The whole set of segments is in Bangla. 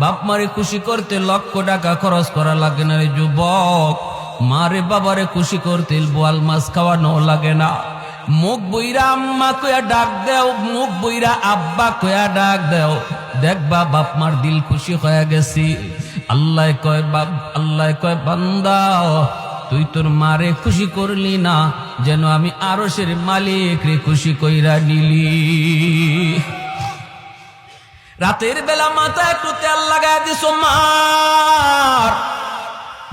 বাপ মারে খুশি করতে লক্ষ টাকা খরচ করা লাগে না রে যুবক। মারে বাবারে খুশি করতে বোয়াল মাছ খাওয়ানো লাগে না। মুখ বইরা আম্মা কয়া ডাক দেও, মুখ বইরা আব্বা কয়া ডাক দেও। দেখবা বাপ মার দিল খুশি হয়ে গেছি। আল্লাহ কয় বাপ, আল্লাহ কয় বান্দা, তুই তোর মারে খুশি করলি না, যেন আমি আরসের মালিক রে খুশি কইরা নিলি। রাতের বেলা মাথা একটু তেল লাগায় দিস মার।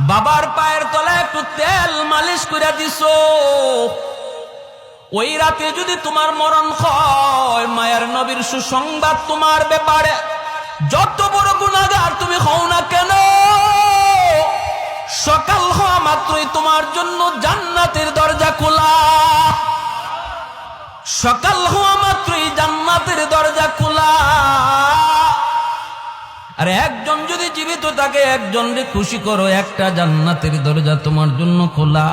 বাবার পায়ের তলায় একটু তেল মালিশ করে দিস ওই রাতে যদি তোমার মরণ হয়, মায়ের নবীর সুসংবাদ তোমার ব্যাপারে যত বড় গুণাগার তুমি হও না কেন? সকাল হওয়া মাত্রই তোমার জন্য জান্নাতের দরজা খোলা। সকাল হওয়া মাত্রই জান্নাতের আর একজন যদি জীবিত থাকে, একজন রে খুশি করো, একটা জান্নাতের দরজা তোমার জন্য খোলা।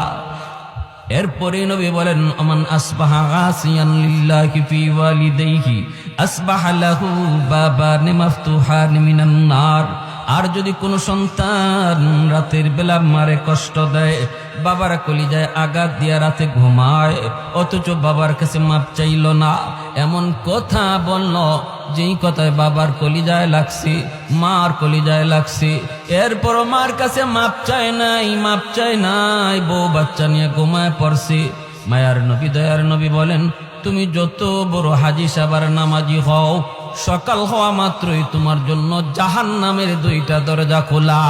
এরপরে নবী বলেন আমান আসবাহা আসিয়ান লিল্লাহি ফি ওয়ালিদাইহি, আসবাহা লাহু বাবান মাফতুহান মিনান নার। আর যদি কোনো সন্তান রাতের বেলা মারে কষ্ট দেয়, বাবার কলিজায় আঘাত দিয়া রাতে ঘুমায়, অথচ বাবার কাছে মাপ চাইল না। এমন কথা বলল, যেই কথায় বাবার কলিজায় লাগছে, মার কলিজায় লাগছে। এরপর মার কাছে মাপ চায় নাই, মাপ চায় নাই, বউ বাচ্চা নিয়ে ঘুমায় পড়ছে। মায়ার নবী, দয়ার নবী বলেন, তুমি যত বড় হাজি সাবার নামাজি হও, সকাল হওয়া মাত্রই তোমার জন্য জাহান নামের দুইটা দরজা খোলা।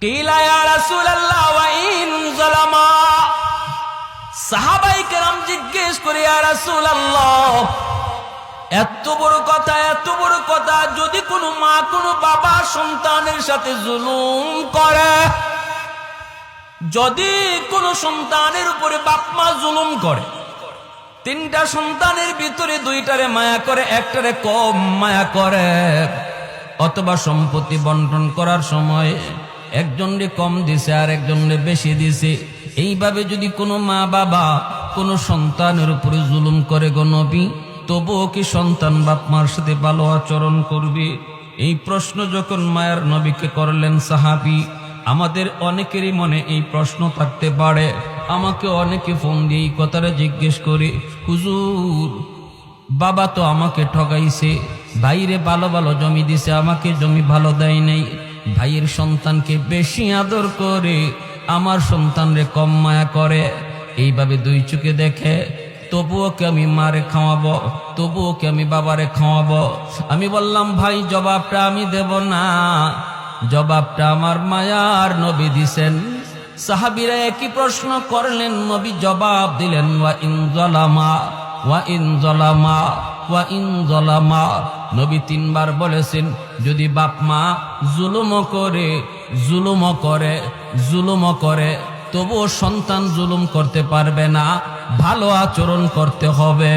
কিলা জিজ্ঞেস করে রাসূলুল্লাহ, এত বড় কথা, এত বড় কথা, যদি কোনো মা, কোনো বাবা সন্তানের সাথে জুলুম করে, যদি কোনো সন্তানের উপরে বাপ মা জুলুম করে, তিনটা সন্তানের ভিতরে দুইটারে মায়া করে, একটারে কম মায়া করে, অথবা সম্পত্তি বন্টন করার সময় একজনরে কম দিছে আর একজনরে বেশি দিছে, এইভাবে যদি কোনো মা বাবা কোনো সন্তানের উপরে জুলুম করে গো নবী, তবুও কি সন্তান বাপ মার সাথে ভালো আচরণ করবে? এই প্রশ্ন যখন মায়ের নবীকে করলেন সাহাবি, আমাদের অনেকেরই মনে এই প্রশ্ন থাকতে পারে। আমাকে অনেকে ফোন দিয়ে এই কথাটা জিজ্ঞেস করে, হুজুর, বাবা তো আমাকে ঠগাইছে, ভাইরে ভালো ভালো জমি দিছে, আমাকে জমি ভালো দেয় নাই। ভাইয়ের সন্তানকে বেশি আদর করে, আমার সন্তানরে কম মায়া করে। এইভাবে দুই চোখে দেখে, তবুও কে আমি মারে খাওয়াবো? তবুও কে আমি বাবারে খাওয়াবো? আমি বললাম, ভাই, জবাবটা আমি দেব না। জবাবটা আমার মায়ার নবী দিছেন। সাহাবিরা একই প্রশ্ন করলেন, নবী জবাব দিলেন, ওয়া ইন জলামা, ওয়া ইন জলামা, ওয়া ইন জলামা। নবী তিনবার বলেছেন, যদি বাপ মা জুলুম করে জুলুম করে জুলুম করে তবুও সন্তান জুলুম করতে পারবে না ভালো আচরণ করতে হবে।